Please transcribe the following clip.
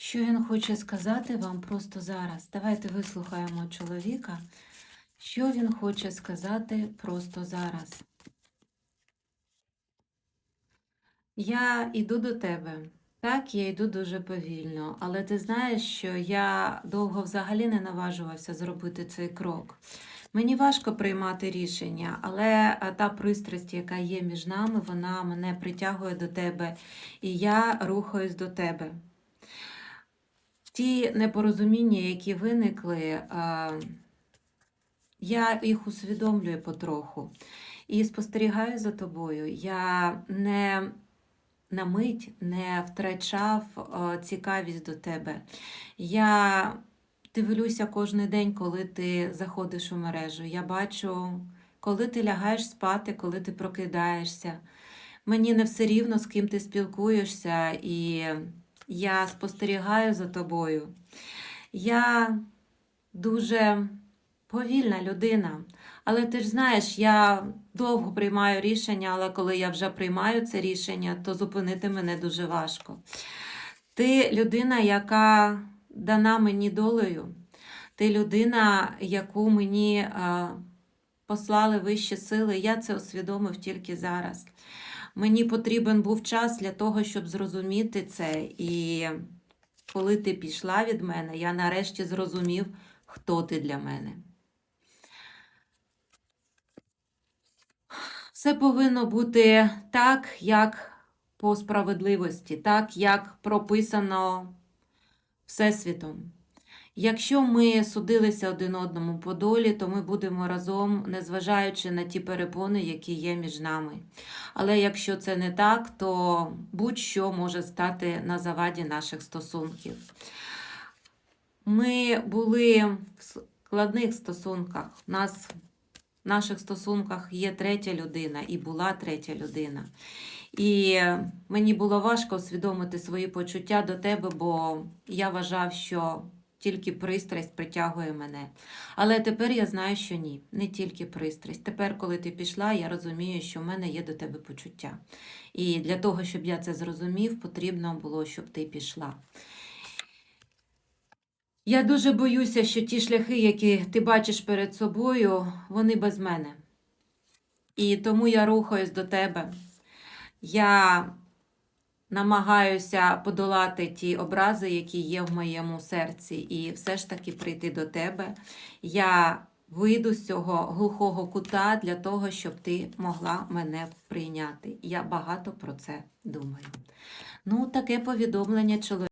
Що він хоче сказати вам просто зараз? Давайте вислухаємо чоловіка. Що він хоче сказати просто зараз? Я йду до тебе. Так, я йду дуже повільно, але ти знаєш, що я довго взагалі не наважувався зробити цей крок. Мені важко приймати рішення, але та пристрасть, яка є між нами, вона мене притягує до тебе, і я рухаюсь до тебе. Ті непорозуміння, які виникли, я їх усвідомлюю потроху і спостерігаю за тобою. Я не на мить не втрачав е, цікавість до тебе. Я дивлюся кожен день, коли ти заходиш у мережу. Я бачу, коли ти лягаєш спати, коли ти прокидаєшся. Мені не все рівно, з ким ти спілкуєшся, і я спостерігаю за тобою. Я дуже повільна людина. Але ти ж знаєш, я довго приймаю рішення, але коли я вже приймаю це рішення, то зупинити мене дуже важко. Ти людина, яка дана мені долею, ти людина, яку мені е, послали вищі сили. Я це усвідомив тільки зараз. Мені потрібен був час для того, щоб зрозуміти це. І коли ти пішла від мене, я нарешті зрозумів, хто ти для мене. Все повинно бути так, як по справедливості, так, як прописано Всесвітом. Якщо ми судилися один одному по долі, то ми будемо разом, незважаючи на ті перепони, які є між нами. Але якщо це не так, то будь-що може стати на заваді наших стосунків. Ми були в складних стосунках. У нас в наших стосунках є третя людина і була третя людина. І мені було важко усвідомити свої почуття до тебе, бо я вважав, що тільки пристрасть притягує мене. Але тепер я знаю, що ні, не тільки пристрасть. Тепер, коли ти пішла, я розумію, що в мене є до тебе почуття. І для того, щоб я це зрозумів, потрібно було, щоб ти пішла. Я дуже боюся, що ті шляхи, які ти бачиш перед собою, вони без мене. І тому я рухаюсь до тебе. Я намагаюся подолати ті образи, які є в моєму серці, і все ж таки прийти до тебе. Я вийду з цього глухого кута для того, щоб ти могла мене прийняти. Я багато про це думаю. Ну, таке повідомлення чоловіка.